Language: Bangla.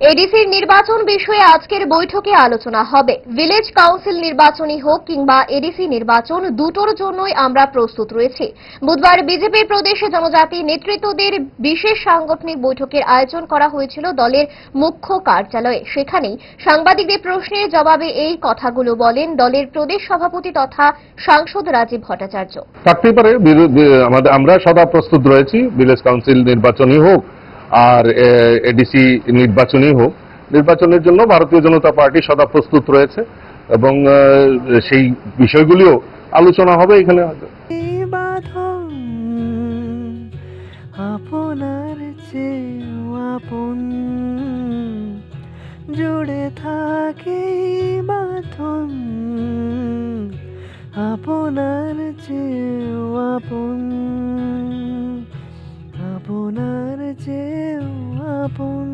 এডিসির নির্বাচন বিষয়ে আজকের বৈঠকে আলোচনা হবে। ভিলেজ কাউন্সিল নির্বাচনই হোক কিংবা এডিসি নির্বাচন, দুটোর জন্যই আমরা প্রস্তুত রয়েছি। বুধবার বিজেপির প্রদেশে জনজাতি নেতৃত্বদের বিশেষ সাংগঠনিক বৈঠকের আয়োজন করা হয়েছিল দলের মুখ্য কার্যালয়ে। সেখানেই সাংবাদিকদের প্রশ্নের জবাবে এই কথাগুলো বলেন দলের প্রদেশ সভাপতি তথা সাংসদ রাজীব ভট্টাচার্য। আমরা সদা প্রস্তুত রয়েছি। ভিলেজ কাউন্সিল নির্বাচনই হোক আর এডিসি নির্বাচনই হোক নির্বাচনের জন্য ভারতীয় জনতা পার্টি সদা প্রস্তুত রয়েছে এবং সেই বিষয়গুলিও আলোচনা হবে এখানে হয়তো। আপনার আপন জুড়ে থাকে বাঁধন আপনার চেয়েও আপন আপনার চেয়েও আপন